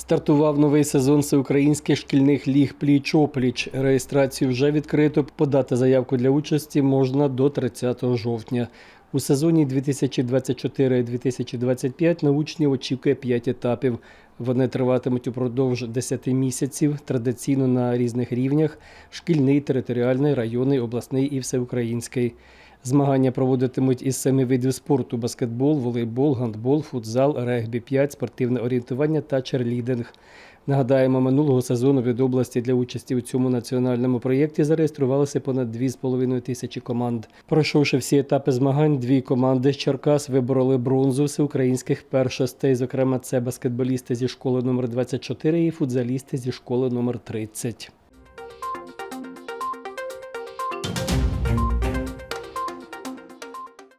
Стартував новий сезон всеукраїнських шкільних ліг пліч-опліч. Реєстрацію вже відкрито. Подати заявку для участі можна до 30 жовтня. У сезоні 2024-2025 на учнів очікує 5 етапів. Вони триватимуть упродовж 10 місяців, традиційно на різних рівнях: шкільний, територіальний, районний, обласний і всеукраїнський. Змагання проводитимуть із семи видів спорту: баскетбол, волейбол, гандбол, футзал, регбі 5, спортивне орієнтування та черлідинг. Нагадаємо, минулого сезону від області для участі у цьому національному проєкті зареєструвалося понад 2,5 тисячі команд. Пройшовши всі етапи змагань, дві команди з Черкас вибороли бронзу всеукраїнських першостей. Зокрема, це баскетболісти зі школи номер 24 і футзалісти зі школи номер 30.